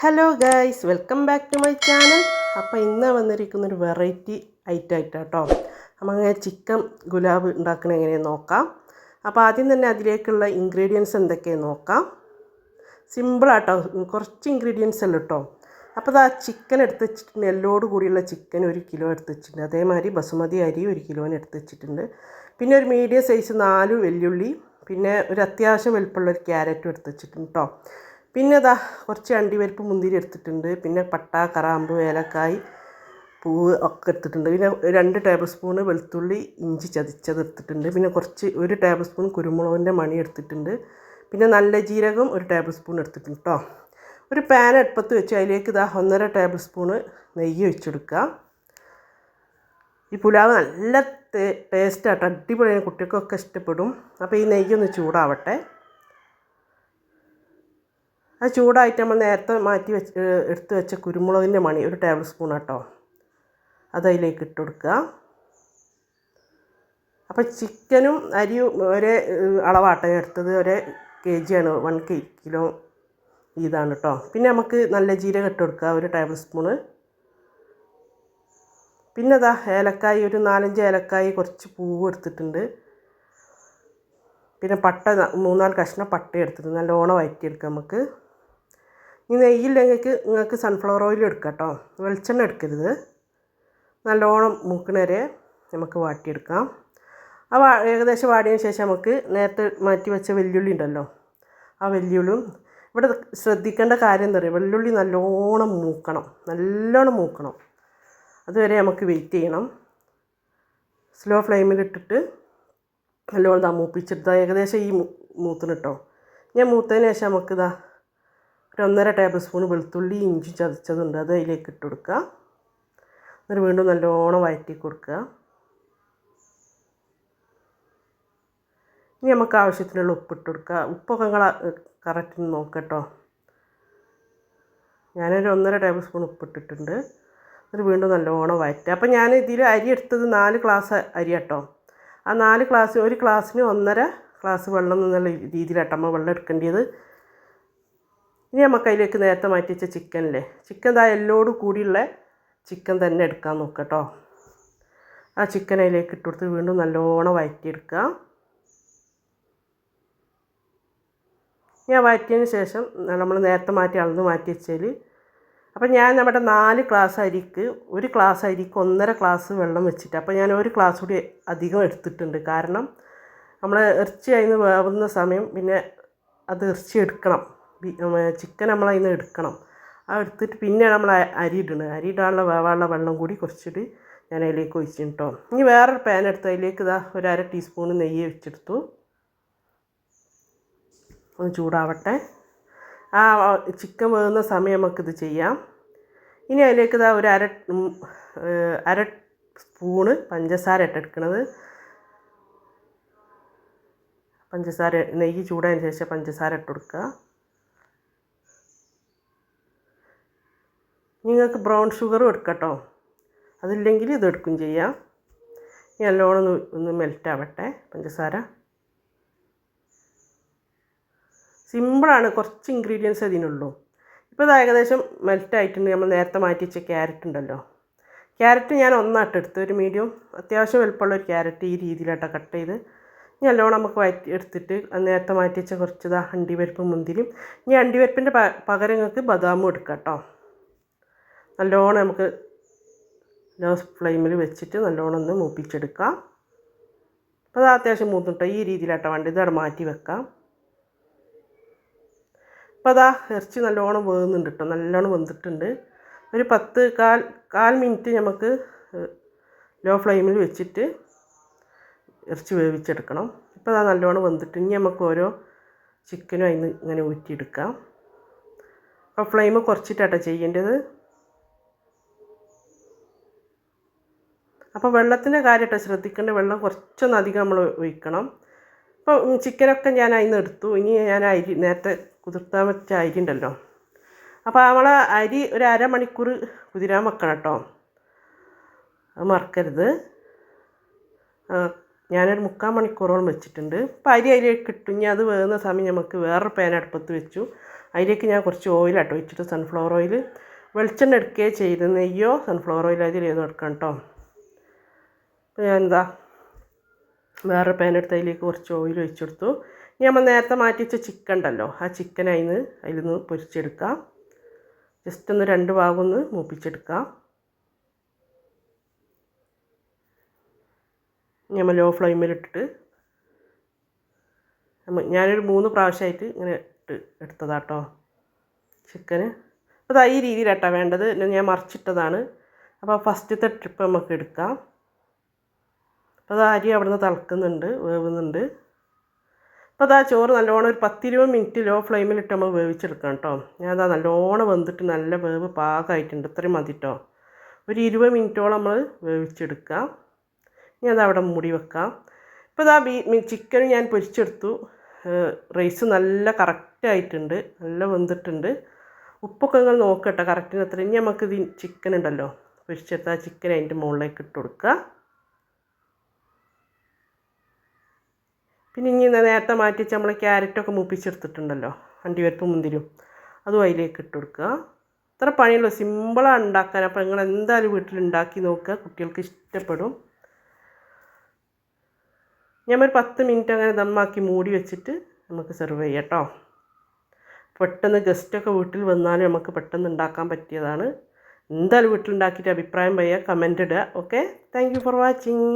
Hello guys welcome back to my channel അപ്പോൾ ഇന്ന് വന്നിരിക്കുന്ന ഒരു വെറൈറ്റി ഐറ്റം ആയിട്ടാട്ടോ. നമ്മൾ അങ്ങനെ ചിക്കൻ ഗുലാബ് ഉണ്ടാക്കണ എങ്ങനെയാണ് നോക്കാം. അപ്പോൾ ആദ്യം തന്നെ അതിലേക്കുള്ള ഇൻഗ്രീഡിയൻസ് എന്തൊക്കെയാണ് നോക്കാം. സിമ്പിളാട്ടോ കുറച്ച് ഇൻഗ്രീഡിയൻസ് അല്ല കേട്ടോ അപ്പോൾ അത് ആ ചിക്കൻ എടുത്ത് വെച്ചിട്ടുണ്ട്. എല്ലോട് കൂടിയുള്ള ചിക്കൻ ഒരു കിലോ എടുത്ത് വെച്ചിട്ടുണ്ട്. അതേമാതിരി ബസുമതി അരി ഒരു കിലോന് എടുത്ത് വെച്ചിട്ടുണ്ട്. പിന്നെ ഒരു മീഡിയം സൈസ് നാല് വെല്ലുള്ളി പിന്നെ ഒരു അത്യാവശ്യം വലുപ്പമുള്ള ഒരു ക്യാരറ്റും എടുത്ത് വെച്ചിട്ടുണ്ട് കേട്ടോ പിന്നെ അതാ കുറച്ച് അണ്ടിപരിപ്പ് മുന്തിരി എടുത്തിട്ടുണ്ട്. പിന്നെ പട്ട കറാമ്പ് ഏലക്കായ് പൂവ് ഒക്കെ എടുത്തിട്ടുണ്ട്. പിന്നെ രണ്ട് ടേബിൾ സ്പൂണ് വെളുത്തുള്ളി ഇഞ്ചി ചതിച്ചത് എടുത്തിട്ടുണ്ട്. പിന്നെ കുറച്ച് ഒരു ടേബിൾ സ്പൂൺ കുരുമുളകിന്റെ മണി എടുത്തിട്ടുണ്ട്. പിന്നെ നല്ല ജീരകം ഒരു ടേബിൾ സ്പൂൺ എടുത്തിട്ടുണ്ട് കേട്ടോ ഒരു പാൻ അടുപ്പത്ത് വെച്ച് അതിലേക്ക് ഇതാ ഒന്നര ടേബിൾ സ്പൂണ് നെയ്യ് വെച്ചെടുക്കുക ഈ പുലാവ് നല്ല ടേസ്റ്റ് ആട്ടോ അടിപൊളിയാണ്. കുട്ടികൾക്കൊക്കെ ഇഷ്ടപ്പെടും. അപ്പോൾ ഈ നെയ്യൊന്ന് ചൂടാവട്ടെ. അത് ചൂടായിട്ട് നമ്മൾ നേരത്തെ മാറ്റി വെച്ച് എടുത്ത് വെച്ച കുരുമുളകിന്റെ മണി ഒരു ടേബിൾ സ്പൂൺ കേട്ടോ അതതിലേക്ക് ഇട്ട് കൊടുക്കുക. അപ്പോൾ ചിക്കനും അരിയും ഒരേ അളവാട്ടം. എടുത്തത് ഒരേ കെ ജിയാണ് വൺ കെ കിലോ ഇതാണ് കേട്ടോ പിന്നെ നമുക്ക് നല്ല ജീരകം ഇട്ട് കൊടുക്കുക ഒരു ടേബിൾ സ്പൂണ് പിന്നെ അതാ ഏലക്കായി ഒരു നാലഞ്ച് ഏലക്കായി കുറച്ച് പൂവ് എടുത്തിട്ടുണ്ട്. പിന്നെ പട്ട മൂന്നാൽ കഷ്ണം പട്ട എടുത്തിട്ട് നല്ലോണം വയറ്റിയെടുക്കാം നമുക്ക്. ഇനി നെയ്യില്ലെങ്കിൽ നിങ്ങൾക്ക് സൺഫ്ലവർ ഓയിൽ എടുക്കാം കേട്ടോ. വെളിച്ചെണ്ണ എടുക്കരുത്. നല്ലോണം മൂക്കണ നമുക്ക് വാട്ടിയെടുക്കാം. ആ വാ ഏകദേശം വാടിയതിന് ശേഷം നമുക്ക് നേരത്തെ മാറ്റി വെച്ച വെല്ലുള്ളി ഉണ്ടല്ലോ ആ വെല്ലുള്ളിയും ഇവിടെ ശ്രദ്ധിക്കേണ്ട കാര്യം എന്താ പറയുക വെള്ളുള്ളി നല്ലോണം മൂക്കണം നല്ലോണം മൂക്കണം. അതുവരെ നമുക്ക് വെയിറ്റ് ചെയ്യണം. സ്ലോ ഫ്ലെയിമിലിട്ടിട്ട് നല്ലോണം ഇതാ മൂപ്പിച്ചിട്ട് ഏകദേശം ഈ മൂത്തിന് കേട്ടോ. ഞാൻ മൂത്തതിന് ശേഷം നമുക്കിതാ ഒരു ഒന്നര ടേബിൾ സ്പൂൺ വെളുത്തുള്ളി ഇഞ്ചി ചതച്ചതുണ്ട്. അത് അതിലേക്ക് ഇട്ട് കൊടുക്കുക. എന്നിട്ട് വീണ്ടും നല്ലോണം വഴറ്റി കൊടുക്കുക. ഇനി നമുക്ക് ആവശ്യത്തിനുള്ള ഉപ്പ് ഇട്ട് കൊടുക്കുക. ഉപ്പൊക്കെ നിങ്ങൾ കറക്റ്റ് നോക്കട്ടോ ഞാനൊരു ഒന്നര ടേബിൾ സ്പൂൺ ഉപ്പ് ഇട്ടിട്ടുണ്ട്. എന്നിട്ട് വീണ്ടും നല്ലോണം വഴറ്റുക അപ്പം ഞാൻ ഇതിൽ അരി എടുത്തത് നാല് ഗ്ലാസ് അരി കേട്ടോ. ആ നാല് ഗ്ലാസ് ഒരു ഗ്ലാസ്സിന് ഒന്നര ഗ്ലാസ് വെള്ളം എന്നുള്ള രീതിയിലാട്ടോ നമ്മൾ വെള്ളം എടുക്കേണ്ടത്. ഇനി നമുക്ക് അതിലേക്ക് നേരത്തെ മാറ്റി വെച്ച ചിക്കനില്ലേ? ചിക്കൻ ദാ എല്ലോട് കൂടിയുള്ള ചിക്കൻ തന്നെ എടുക്കാൻ നോക്കുക കേട്ടോ ആ ചിക്കൻ അതിലേക്ക് ഇട്ട് കൊടുത്ത് വീണ്ടും നല്ലോണം വഴറ്റിയെടുക്കുക ഞാൻ വഴറ്റിയതിന് ശേഷം നമ്മൾ നേരത്തെ മാറ്റി അളന്ന് മാറ്റി വെച്ചാൽ അപ്പം ഞാൻ നമ്മുടെ നാല് ക്ലാസ് അരിക്ക് ഒരു ക്ലാസ് അരിക്ക് ഒന്നര ക്ലാസ് വെള്ളം വെച്ചിട്ട് അപ്പോൾ ഞാൻ ഒരു ക്ലാസ് കൂടി അധികം എടുത്തിട്ടുണ്ട്. കാരണം നമ്മൾ ഇറച്ചി അതിന് വേവുന്ന സമയം പിന്നെ അത് ഇറച്ചി എടുക്കണം ചിക്കൻ നമ്മൾ അതിന് എടുക്കണം. ആ എടുത്തിട്ട് പിന്നെ നമ്മൾ അരി ഇടണം. അരി ഇടാനുള്ള വേവാനുള്ള വെള്ളം കൂടി കുറച്ചിട്ട് ഞാൻ അതിലേക്ക് ഒഴിച്ചിട്ട് കേട്ടോ ഇനി വേറൊരു പാൻ എടുത്ത് അതിലേക്ക് ഇതാ ഒരു അര ടീസ്പൂൺ നെയ്യ് വെച്ചെടുത്തു. ഒന്ന് ചൂടാവട്ടെ. ആ ചിക്കൻ വേകുന്ന സമയം നമുക്കിത് ചെയ്യാം. ഇനി അതിലേക്ക് ഇതാ ഒരു അര അര സ്പൂണ് പഞ്ചസാര ഇട്ടെടുക്കണത് പഞ്ചസാര നെയ്യ് ചൂടായതിന് ശേഷം പഞ്ചസാര ഇട്ട് കൊടുക്കുക. നിങ്ങൾക്ക് ബ്രൗൺ ഷുഗറും എടുക്കട്ടോ. അതില്ലെങ്കിൽ ഇത് എടുക്കും ചെയ്യാം. നല്ലോണം ഒന്ന് മെൽറ്റ് ആവട്ടെ പഞ്ചസാര. സിമ്പിളാണ് കുറച്ച് ഇൻഗ്രീഡിയൻസ് അതിനുള്ളൂ. ഇപ്പോൾ ഇത് ഏകദേശം മെൽറ്റ് ആയിട്ടുണ്ട് നമ്മൾ നേരത്തെ മാറ്റി വെച്ച ക്യാരറ്റ് ഉണ്ടല്ലോ. ക്യാരറ്റ് ഞാൻ ഒന്നാട്ട് എടുത്തു ഒരു മീഡിയം അത്യാവശ്യം വലുപ്പമുള്ള ഒരു ക്യാരറ്റ് ഈ രീതിയിലാട്ടോ കട്ട് ചെയ്ത്. നല്ലോണം നമുക്ക് വയറ്റി എടുത്തിട്ട് നേരത്തെ മാറ്റി വെച്ച കുറച്ച് ഇതാ അണ്ടിപരിപ്പ് മുന്തിരിയും. ഇനി അണ്ടിപരിപ്പിന്റെ പകരം നിങ്ങൾക്ക് ബദാമും എടുക്കാം കേട്ടോ നല്ലോണം നമുക്ക് ലോ ഫ്ലെയിമിൽ വെച്ചിട്ട് നല്ലോണം ഒന്ന് മൂപ്പിച്ചെടുക്കാം. അപ്പോൾ അത് അത്യാവശ്യം മൂത്തിട്ട്. ഈ രീതിയിലാട്ടോ വേണ്ടത്. ഇതവിടെ മാറ്റി വെക്കാം. അപ്പോൾ അതാ ഇറച്ചി നല്ലോണം വേകുന്നുണ്ട് കേട്ടോ നല്ലോണം വെന്തിട്ടുണ്ട്. ഒരു പത്ത് കാൽ കാൽ മിനിറ്റ് നമുക്ക് ലോ ഫ്ലെയിമിൽ വെച്ചിട്ട് ഇറച്ചി വേവിച്ചെടുക്കണം. ഇപ്പോൾ അതാ നല്ലോണം വെന്തിട്ട് ഇനി നമുക്ക് ഓരോ ചിക്കനും അതിന് ഇങ്ങനെ ഊറ്റിയെടുക്കാം. അപ്പോൾ ഫ്ലെയിം കുറച്ചിട്ടാട്ടോ ചെയ്യേണ്ടത്. അപ്പോൾ വെള്ളത്തിന്റെ കാര്യമായിട്ട് ശ്രദ്ധിക്കേണ്ട വെള്ളം കുറച്ചൊന്ന് അധികം നമ്മൾ ഒഴിക്കണം. അപ്പോൾ ചിക്കനൊക്കെ ഞാൻ അതിൽ നിന്ന് എടുത്തു. ഇനി ഞാൻ അരി നേരത്തെ കുതിർത്താൻ വെച്ച അരി ഉണ്ടല്ലോ. അപ്പോൾ നമ്മൾ അരി ഒരു അരമണിക്കൂർ കുതിരാൻ വെക്കണം കേട്ടോ. അത് മറക്കരുത്. ഞാനൊരു മുക്കാൽ മണിക്കൂറോളം വെച്ചിട്ടുണ്ട്. അപ്പോൾ അരി അതിലേക്ക് ഇട്ടു. ഇനി അത് വേകുന്ന സമയം നമുക്ക് വേറൊരു പാൻ അടുപ്പത്ത് വെച്ചു. അതിലേക്ക് ഞാൻ കുറച്ച് ഓയിലാട്ടോ വെച്ചിട്ട് സൺഫ്ലവർ ഓയിൽ വെളിച്ചെണ്ണ എടുക്കുകയോ ചെയ്ത്. നെയ്യോ സൺഫ്ലവർ ഓയിൽ അതിൽ ഏതോ എടുക്കണം കേട്ടോ. അപ്പോൾ ഞാൻ എന്താ വേറെ പാൻ എടുത്ത് അതിലേക്ക് കുറച്ച് ഓയിൽ ഒഴിച്ചെടുത്തു. ഇനി നമ്മൾ നേരത്തെ മാറ്റി വെച്ച ചിക്കൻ ഉണ്ടല്ലോ ആ ചിക്കൻ അതിന് അതിൽ നിന്ന് പൊരിച്ചെടുക്കാം. ജസ്റ്റ് ഒന്ന് രണ്ട് ഭാഗം ഒന്ന് മൂപ്പിച്ചെടുക്കാം. നമ്മൾ ലോ ഫ്ലെയിമിലിട്ടിട്ട് ഞാനൊരു മൂന്ന് പ്രാവശ്യമായിട്ട് ഇങ്ങനെ ഇട്ട് എടുത്തതാട്ടോ ചിക്കന് അപ്പോൾ അത് ഈ രീതിയിലാട്ടോ വേണ്ടത്. ഞാൻ മറിച്ചിട്ടതാണ്. അപ്പോൾ ഫസ്റ്റത്തെ ട്രിപ്പ് നമുക്ക് എടുക്കാം. അപ്പോൾ അത് അരി അവിടെ നിന്ന് തിളക്കുന്നുണ്ട് വേവുന്നുണ്ട്. അപ്പോൾ അതാ ചോറ് നല്ലോണം ഒരു പത്തിരുപത് മിനിറ്റ് ലോ ഫ്ലെയിമിലിട്ട് നമ്മൾ വേവിച്ചെടുക്കാം കേട്ടോ. ഞാൻ അതാ നല്ലോണം വെന്തിട്ട് നല്ല വേവ് പാകമായിട്ടുണ്ട് ഇത്രയും മതി കേട്ടോ. ഒരു ഇരുപത് മിനിറ്റോളം നമ്മൾ വേവിച്ചെടുക്കാം. ഇനി അത് അവിടെ മൂടി വെക്കാം. ഇപ്പോൾ ഇതാ ബീ ചിക്കൻ ഞാൻ പൊരിച്ചെടുത്തു. റൈസ് നല്ല കറക്റ്റായിട്ടുണ്ട് നല്ല വെന്തിട്ടുണ്ട്. ഉപ്പൊക്കെ നിങ്ങൾ നോക്കട്ടെ കറക്റ്റിന് അത്ര ഇനി നമുക്ക് ഇത് ചിക്കൻ ഉണ്ടല്ലോ. പൊരിച്ചെടുത്ത ആ ചിക്കൻ അതിന്റെ മുകളിലേക്ക് ഇട്ട് കൊടുക്കുക. പിന്നെ ഇനി നേരത്തെ മാറ്റി വെച്ച് നമ്മൾ ക്യാരറ്റൊക്കെ മൂപ്പിച്ചെടുത്തിട്ടുണ്ടല്ലോ അണ്ടിവരപ്പ് മുന്തിരിയും. അതും അതിലേക്ക് ഇട്ട് കൊടുക്കുക. ഇത്ര പണിയല്ലോ സിമ്പിളാണ് ഉണ്ടാക്കാൻ അപ്പോൾ നിങ്ങൾ എന്തായാലും വീട്ടിൽ ഉണ്ടാക്കി നോക്കുക. കുട്ടികൾക്ക് ഇഷ്ടപ്പെടും. ഞാൻ ഒരു പത്ത് മിനിറ്റ് അങ്ങനെ ദമ്മാക്കി മൂടി വെച്ചിട്ട് നമുക്ക് സെർവ് ചെയ്യാം കേട്ടോ. പെട്ടെന്ന് ഗസ്റ്റൊക്കെ വീട്ടിൽ വന്നാലും നമുക്ക് പെട്ടെന്ന് ഉണ്ടാക്കാൻ പറ്റിയതാണ്. എന്തായാലും വീട്ടിലുണ്ടാക്കിയിട്ട് അഭിപ്രായം പറയുക കമന്റ് ഇടുക. Okay thank for watching